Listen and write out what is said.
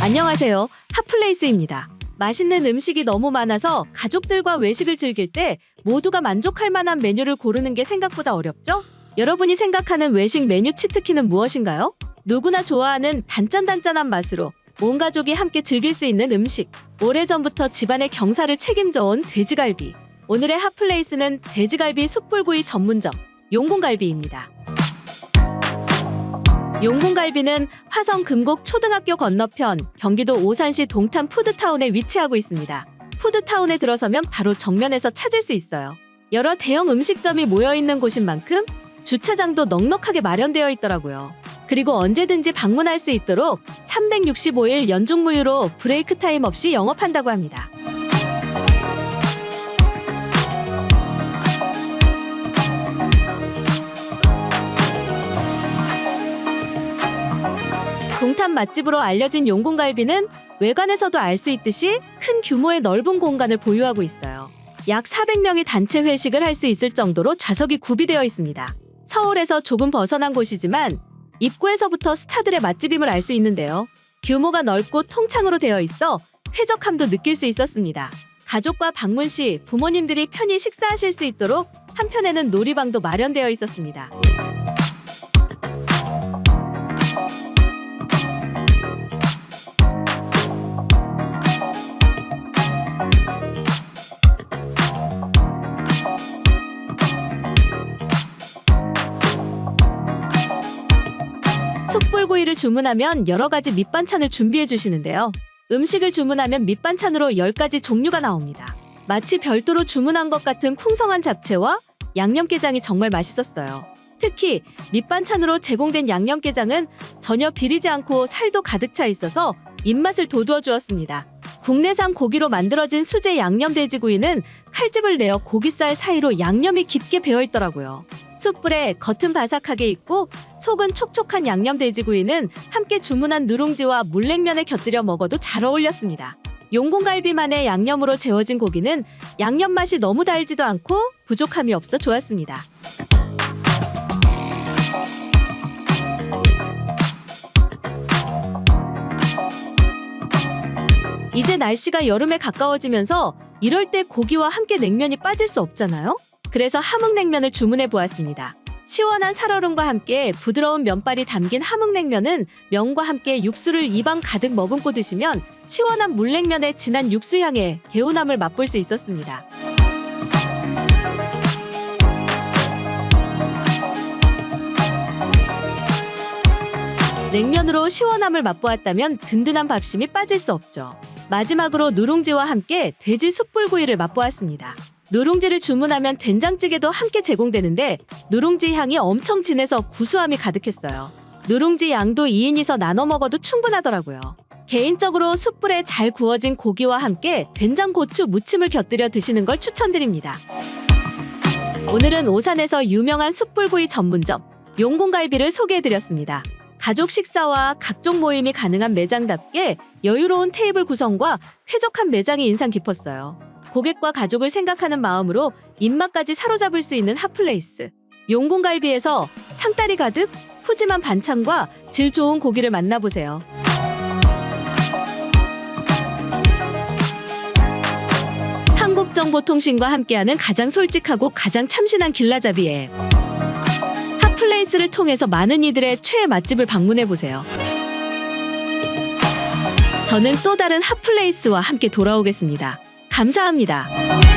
안녕하세요. 핫플레이스입니다. 맛있는 음식이 너무 많아서 가족들과 외식을 즐길 때 모두가 만족할 만한 메뉴를 고르는 게 생각보다 어렵죠? 여러분이 생각하는 외식 메뉴 치트키는 무엇인가요? 누구나 좋아하는 단짠단짠한 맛으로 온 가족이 함께 즐길 수 있는 음식. 오래전부터 집안의 경사를 책임져온 돼지갈비. 오늘의 핫플레이스는 돼지갈비 숯불구이 전문점 용궁갈비입니다. 용궁갈비는 화성 금곡 초등학교 건너편 경기도 오산시 동탄 푸드타운에 위치하고 있습니다. 푸드타운에 들어서면 바로 정면에서 찾을 수 있어요. 여러 대형 음식점이 모여 있는 곳인 만큼 주차장도 넉넉하게 마련되어 있더라고요. 그리고 언제든지 방문할 수 있도록 365일 연중 무휴로 브레이크 타임 없이 영업한다고 합니다. 동탄 맛집으로 알려진 용궁갈비는 외관에서도 알 수 있듯이 큰 규모의 넓은 공간을 보유하고 있어요. 약 400명이 단체 회식을 할 수 있을 정도로 좌석이 구비되어 있습니다. 서울에서 조금 벗어난 곳이지만 입구에서부터 스타들의 맛집임을 알 수 있는데요. 규모가 넓고 통창으로 되어 있어 쾌적함도 느낄 수 있었습니다. 가족과 방문 시 부모님들이 편히 식사하실 수 있도록 한편에는 놀이방도 마련되어 있었습니다. 숯불구이를 주문하면 여러 가지 밑반찬을 준비해 주시는데요. 음식을 주문하면 밑반찬으로 10가지 종류가 나옵니다. 마치 별도로 주문한 것 같은 풍성한 잡채와 양념게장이 정말 맛있었어요. 특히 밑반찬으로 제공된 양념게장은 전혀 비리지 않고 살도 가득 차 있어서 입맛을 돋우어 주었습니다. 국내산 고기로 만들어진 수제 양념 돼지구이는 칼집을 내어 고기살 사이로 양념이 깊게 배어 있더라고요. 숯불에 겉은 바삭하게 익고 속은 촉촉한 양념 돼지구이는 함께 주문한 누룽지와 물냉면에 곁들여 먹어도 잘 어울렸습니다. 용궁갈비만의 양념으로 재워진 고기는 양념 맛이 너무 달지도 않고 부족함이 없어 좋았습니다. 이제 날씨가 여름에 가까워지면서 이럴 때 고기와 함께 냉면이 빠질 수 없잖아요? 그래서 함흥냉면을 주문해 보았습니다. 시원한 살얼음과 함께 부드러운 면발이 담긴 함흥냉면은 면과 함께 육수를 입안 가득 머금고 드시면 시원한 물냉면의 진한 육수 향에 개운함을 맛볼 수 있었습니다. 냉면으로 시원함을 맛보았다면 든든한 밥심이 빠질 수 없죠. 마지막으로 누룽지와 함께 돼지 숯불구이를 맛보았습니다. 누룽지를 주문하면 된장찌개도 함께 제공되는데 누룽지 향이 엄청 진해서 구수함이 가득했어요. 누룽지 양도 2인이서 나눠 먹어도 충분하더라고요. 개인적으로 숯불에 잘 구워진 고기와 함께 된장 고추 무침을 곁들여 드시는 걸 추천드립니다. 오늘은 오산에서 유명한 숯불구이 전문점 용궁갈비를 소개해드렸습니다. 가족 식사와 각종 모임이 가능한 매장답게 여유로운 테이블 구성과 쾌적한 매장이 인상 깊었어요. 고객과 가족을 생각하는 마음으로 입맛까지 사로잡을 수 있는 핫플레이스. 용궁갈비에서 상다리 가득 푸짐한 반찬과 질 좋은 고기를 만나보세요. 한국정보통신과 함께하는 가장 솔직하고 가장 참신한 길라잡이 앱. 핫플레이스를 통해서 많은 이들의 최애 맛집을 방문해보세요. 저는 또 다른 핫플레이스와 함께 돌아오겠습니다. 감사합니다.